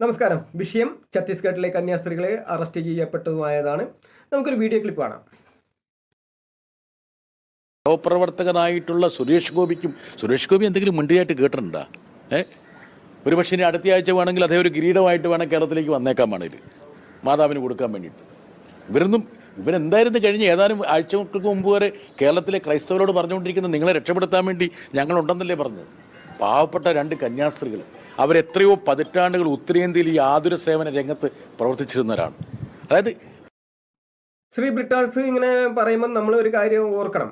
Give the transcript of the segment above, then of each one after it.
നമസ്കാരം. വിഷയം ഛത്തീസ്ഗഡിലെ കന്യാസ്ത്രീകളെ അറസ്റ്റ് ചെയ്യപ്പെട്ടതുമായതാണ്. നമുക്കൊരു വീഡിയോ ക്ലിപ്പ് കാണാം. പ്രവർത്തകനായിട്ടുള്ള സുരേഷ് ഗോപിക്കും സുരേഷ് ഗോപി എന്തെങ്കിലും മുണ്ടിയായിട്ട് കേട്ടിട്ടുണ്ടാ? ഏ? ഒരു പക്ഷേ ഇനി അടുത്ത ആഴ്ച വേണമെങ്കിൽ അതേ ഒരു കിരീടമായിട്ട് വേണം കേരളത്തിലേക്ക് വന്നേക്കാൻ വേണേൽ മാതാവിന് കൊടുക്കാൻ വേണ്ടിയിട്ട്. ഇവരൊന്നും ഇവരെന്തായിരുന്നു കഴിഞ്ഞ ഏതാനും ആഴ്ചകൾക്ക് മുമ്പ് വരെ കേരളത്തിലെ ക്രൈസ്തവരോട് പറഞ്ഞുകൊണ്ടിരിക്കുന്നത് നിങ്ങളെ രക്ഷപ്പെടുത്താൻ വേണ്ടി ഞങ്ങളുണ്ടെന്നല്ലേ പറഞ്ഞത്? പാവപ്പെട്ട രണ്ട് കന്യാസ്ത്രീകൾ അവരെത്രയോ പതിറ്റാണ്ടുകൾ ഉത്തരേന്ത്യയിൽ ഈ ആതുര സേവന രംഗത്ത് പ്രവർത്തിച്ചിരുന്നവരാണ്. അതായത് ശ്രീ ബ്രിട്ടാസ് ഇങ്ങനെ പറയുമ്പോൾ നമ്മൾ ഒരു കാര്യം ഓർക്കണം.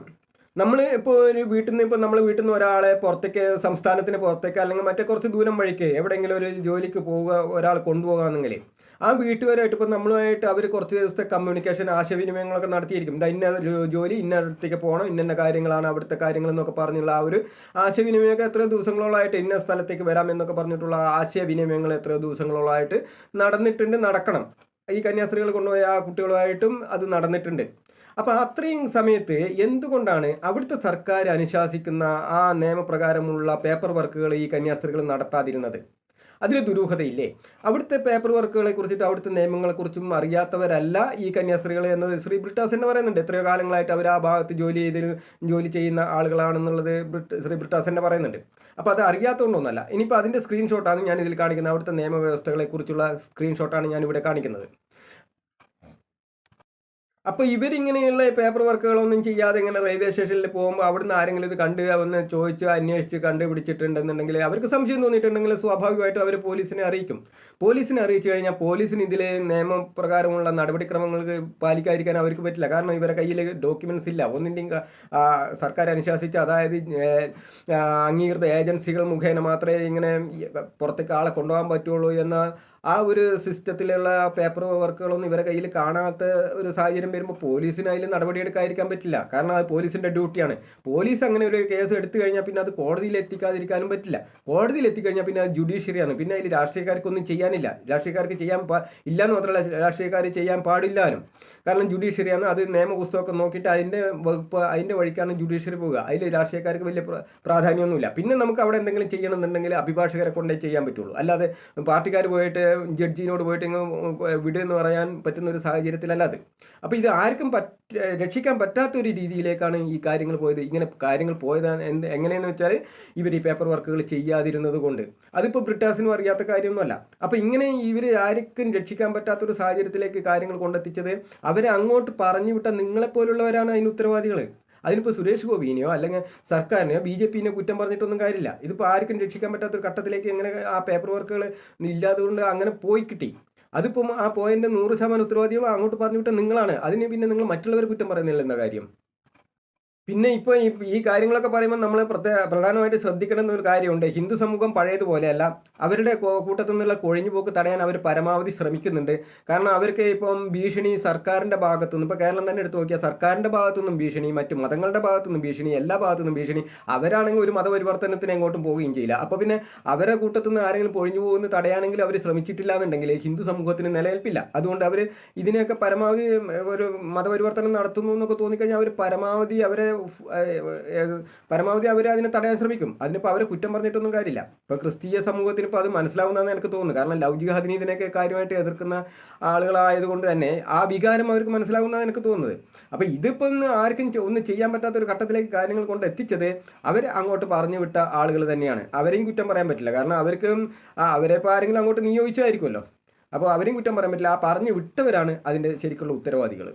നമ്മൾ ഇപ്പോൾ ഒരു വീട്ടിൽ നിന്ന് ഇപ്പോൾ നമ്മൾ വീട്ടിൽ നിന്ന് ഒരാളെ പുറത്തേക്ക് സംസ്ഥാനത്തിന് പുറത്തേക്ക് അല്ലെങ്കിൽ മറ്റേ കുറച്ച് ദൂരം വഴിക്ക് എവിടെയെങ്കിലും ഒരു ജോലിക്ക് പോവുക ഒരാൾ കൊണ്ടുപോകാമെന്നെങ്കിൽ ആ വീട്ടുകാരായിട്ട് ഇപ്പോൾ നമ്മളുമായിട്ട് അവർ കുറച്ച് ദിവസത്തെ കമ്മ്യൂണിക്കേഷൻ ആശയവിനിമയങ്ങളൊക്കെ നടത്തിയിരിക്കും. ഇതാ ഇന്ന ജോലി ഇന്ന അടുത്തേക്ക് പോകണം ഇന്ന കാര്യങ്ങളാണ് അവിടുത്തെ കാര്യങ്ങൾ എന്നൊക്കെ പറഞ്ഞുള്ള ആ ഒരു ആശയവിനിമയമൊക്കെ എത്ര ദിവസങ്ങളോളമായിട്ട് ഇന്ന സ്ഥലത്തേക്ക് വരാം എന്നൊക്കെ പറഞ്ഞിട്ടുള്ള ആശയവിനിമയങ്ങൾ എത്ര ദിവസങ്ങളോളമായിട്ട് നടന്നിട്ടുണ്ട് നടക്കണം. ഈ കന്യാസ്ത്രീകൾ കൊണ്ടുപോയ ആ കുട്ടികളുമായിട്ടും അത് നടന്നിട്ടുണ്ട്. അപ്പോൾ അത്രയും സമയത്ത് എന്തുകൊണ്ടാണ് അവിടുത്തെ സർക്കാർ അനുശാസിക്കുന്ന ആ നിയമപ്രകാരമുള്ള പേപ്പർ വർക്കുകൾ ഈ കന്യാസ്ത്രീകൾ നടത്താതിരുന്നത്? അതിൽ ദുരൂഹതയില്ലേ? അവിടുത്തെ പേപ്പർ വർക്കുകളെ കുറിച്ചിട്ട് അവിടുത്തെ നിയമങ്ങളെക്കുറിച്ചും അറിയാത്തവരല്ല ഈ കന്യാസ്ത്രീകൾ എന്നത്. ശ്രീ ബ്രിട്ടാസ് തന്നെ പറയുന്നുണ്ട്. എത്രയോ കാലങ്ങളായിട്ട് അവർ ആ ഭാഗത്ത് ജോലി ചെയ്ത് ജോലി ചെയ്യുന്ന ആളുകളാണെന്നുള്ളത് ശ്രീ ബ്രിട്ടാസ് തന്നെ പറയുന്നുണ്ട്. അപ്പോൾ അത് അറിയാത്തതുകൊണ്ടൊന്നല്ല ഇനിയിപ്പോൾ അതിന്റെ സ്ക്രീൻഷോട്ടാണ് ഞാൻ ഇതിൽ കാണിക്കുന്നത്. അവിടുത്തെ നിയമവ്യവസ്ഥകളെക്കുറിച്ചുള്ള സ്ക്രീൻഷോട്ടാണ് ഞാൻ ഇവിടെ കാണിക്കുന്നത്. അപ്പോൾ ഇവരിങ്ങനെയുള്ള പേപ്പർ വർക്കുകളൊന്നും ചെയ്യാതെ ഇങ്ങനെ റെയിൽവേ സ്റ്റേഷനിൽ പോകുമ്പോൾ അവിടുന്ന് ആരെങ്കിലും ഇത് കണ്ട് ഒന്ന് ചോദിച്ച് അന്വേഷിച്ച് കണ്ടുപിടിച്ചിട്ടുണ്ടെന്നുണ്ടെങ്കിൽ അവർക്ക് സംശയം തോന്നിയിട്ടുണ്ടെങ്കിൽ സ്വാഭാവികമായിട്ടും അവർ പോലീസിനെ അറിയിക്കും. പോലീസിനെ അറിയിച്ചു കഴിഞ്ഞാൽ പോലീസിന് ഇതിലെ നിയമപ്രകാരമുള്ള നടപടിക്രമങ്ങൾക്ക് പാലിക്കാതിരിക്കാൻ അവർക്ക് പറ്റില്ല. കാരണം ഇവരെ കയ്യിൽ ഡോക്യുമെന്റ്സ് ഇല്ല. ഒന്നിന്റെയും സർക്കാർ അനുശാസിച്ച് അതായത് അംഗീകൃത ഏജൻസികൾ മുഖേന മാത്രമേ ഇങ്ങനെ പുറത്തേക്ക് ആളെ കൊണ്ടുപോകാൻ പറ്റുള്ളൂ എന്ന ആ ഒരു സിസ്റ്റത്തിലുള്ള പേപ്പർ വർക്കുകളൊന്നും ഇവരെ കയ്യിൽ കാണാത്ത ഒരു സാഹചര്യം വരുമ്പോൾ പോലീസിന് അതിൽ നടപടിയെടുക്കാതിരിക്കാൻ പറ്റില്ല. കാരണം അത് പോലീസിന്റെ ഡ്യൂട്ടിയാണ് പോലീസ് അങ്ങനെ ഒരു കേസ് എടുത്തു കഴിഞ്ഞാൽ പിന്നെ അത് കോടതിയിൽ എത്തിക്കാതിരിക്കാനും പറ്റില്ല. കോടതിയിൽ എത്തിക്കഴിഞ്ഞാൽ പിന്നെ അത് ജുഡീഷ്യറിയാണ് പിന്നെ അതിൽ രാഷ്ട്രീയക്കാർക്കൊന്നും ചെയ്യാനില്ല. രാഷ്ട്രീയക്കാർക്ക് ചെയ്യാൻ പാ ഇല്ല എന്ന് മാത്രമല്ല രാഷ്ട്രീയക്കാർ ചെയ്യാൻ പാടില്ലാനും കാരണം ജുഡീഷ്യറിയാണ് അത് നിയമപുസ്തകമൊക്കെ നോക്കിയിട്ട് അതിന്റെ വകുപ്പ് അതിന്റെ വഴിക്കാണ് ജുഡീഷ്യറി പോവുക. അതിൽ രാഷ്ട്രീയക്കാർക്ക് വലിയ പ്രാധാന്യമൊന്നുമില്ല. പിന്നെ നമുക്ക് അവിടെ എന്തെങ്കിലും ചെയ്യണമെന്നുണ്ടെങ്കിൽ അഭിഭാഷകരെ കൊണ്ടേ ചെയ്യാൻ പറ്റുള്ളൂ. അല്ലാതെ പാർട്ടിക്കാർ പോയിട്ട് ജഡ്ജിനോട് പോയിട്ട് ഇങ്ങ് വിടുമെന്ന് പറയാൻ പറ്റുന്ന ഒരു സാഹചര്യത്തിലല്ല അത്. അപ്പോൾ ഇത് ആർക്കും പറ്റ രക്ഷിക്കാൻ പറ്റാത്ത ഒരു രീതിയിലേക്കാണ് ഈ കാര്യങ്ങൾ പോയത്. ഇങ്ങനെ കാര്യങ്ങൾ പോയത് എന്ത് എങ്ങനെയെന്ന് വെച്ചാൽ ഇവർ ഈ പേപ്പർ വർക്കുകൾ ചെയ്യാതിരുന്നത് കൊണ്ട്. അതിപ്പോൾ ബ്രിട്ടാസിനും അറിയാത്ത കാര്യമൊന്നുമല്ല. അപ്പോൾ ഇങ്ങനെ ഇവർ ആർക്കും രക്ഷിക്കാൻ പറ്റാത്തൊരു സാഹചര്യത്തിലേക്ക് കാര്യങ്ങൾ കൊണ്ടെത്തിച്ചത് അവരെ അങ്ങോട്ട് പറഞ്ഞു വിട്ട നിങ്ങളെപ്പോലുള്ളവരാണ് അതിന് ഉത്തരവാദികൾ അതിനിപ്പോൾ സുരേഷ് ഗോപിനെയോ അല്ലെങ്കിൽ സർക്കാരിനെയോ ബി ജെ പിന്നെ കുറ്റം പറഞ്ഞിട്ടൊന്നും കാര്യമില്ല. ഇതിപ്പോൾ ആർക്കും രക്ഷിക്കാൻ പറ്റാത്തൊരു ഘട്ടത്തിലേക്ക് എങ്ങനെ ആ പേപ്പർ വർക്കുകൾ ഇല്ലാത്തതുകൊണ്ട് അങ്ങനെ പോയി കിട്ടി. അതിപ്പം ആ പോയിന്റ് നൂറ് ശതമാനം ഉത്തരവാദികളും അങ്ങോട്ട് പറഞ്ഞു വിട്ടാൽ നിങ്ങളാണ്. അതിന് പിന്നെ നിങ്ങൾ മറ്റുള്ളവർ കുറ്റം പറയുന്നില്ല എന്ന കാര്യം? പിന്നെ ഇപ്പോൾ ഈ കാര്യങ്ങളൊക്കെ പറയുമ്പോൾ നമ്മൾ പ്രത്യേക പ്രധാനമായിട്ട് ശ്രദ്ധിക്കണം ഒരു കാര്യമുണ്ട്. ഹിന്ദു സമൂഹം പഴയതുപോലെയല്ല. അവരുടെ കൂട്ടത്തു നിന്നുള്ള കൊഴിഞ്ഞുപോക്ക് തടയാൻ അവർ പരമാവധി ശ്രമിക്കുന്നുണ്ട്. കാരണം അവർക്ക് ഇപ്പം ഭീഷണി സർക്കാരിന്റെ ഭാഗത്തുനിന്ന് ഇപ്പോൾ കേരളം തന്നെ എടുത്തു നോക്കിയാൽ സർക്കാരിന്റെ ഭാഗത്തുനിന്നും ഭീഷണി മറ്റു മതങ്ങളുടെ ഭാഗത്തുനിന്നും ഭീഷണി എല്ലാ ഭാഗത്തുനിന്നും ഭീഷണി. അവരാണെങ്കിൽ ഒരു മതപരിവർത്തനത്തിന് എങ്ങോട്ടും പോവുകയും ചെയ്യില്ല. അപ്പോൾ പിന്നെ അവരെ കൂട്ടത്തു നിന്ന് ആരെങ്കിലും പൊഴിഞ്ഞു പോകുന്ന തടയാണെങ്കിൽ അവർ ശ്രമിച്ചിട്ടില്ല എന്നുണ്ടെങ്കിൽ ഹിന്ദു സമൂഹത്തിന് നിലനിൽപ്പില്ല. അതുകൊണ്ട് അവർ ഇതിനെയൊക്കെ പരമാവധി ഒരു മതപരിവർത്തനം നടത്തുന്നു എന്നൊക്കെ തോന്നിക്കഴിഞ്ഞാൽ അവർ പരമാവധി അവരെ പരമാവധി അവർ അതിനെ തടയാൻ ശ്രമിക്കും. അതിനിപ്പോൾ അവരെ കുറ്റം പറഞ്ഞിട്ടൊന്നും കാര്യമില്ല. ഇപ്പോൾ ക്രിസ്തീയ സമൂഹത്തിന് ഇപ്പോൾ അത് മനസ്സിലാവുന്നതെന്ന് എനിക്ക് തോന്നുന്നു കാരണം ലൗകിക അതിന് ഇതിനൊക്കെ കാര്യമായിട്ട് എതിർക്കുന്ന ആളുകളായതുകൊണ്ട് തന്നെ ആ വികാരം അവർക്ക് മനസ്സിലാവുന്നതെന്ന് എനിക്ക് തോന്നുന്നത്. അപ്പോൾ ഇതിപ്പോൾ ഒന്ന് ആർക്കും ഒന്നും ചെയ്യാൻ പറ്റാത്ത ഒരു ഘട്ടത്തിലേക്ക് കാര്യങ്ങൾ കൊണ്ട് എത്തിച്ചത് അവർ അങ്ങോട്ട് പറഞ്ഞു വിട്ട ആളുകൾ തന്നെയാണ്. അവരെയും കുറ്റം പറയാൻ പറ്റില്ല. കാരണം അവർക്കും അവരെ ഇപ്പോൾ ആരെങ്കിലും അങ്ങോട്ട് നിയോഗിച്ചായിരിക്കുമല്ലോ. അപ്പോൾ അവരെയും കുറ്റം പറയാൻ പറ്റില്ല. ആ പറഞ്ഞു വിട്ടവരാണ് അതിന്റെ ശരിക്കുള്ള ഉത്തരവാദികൾ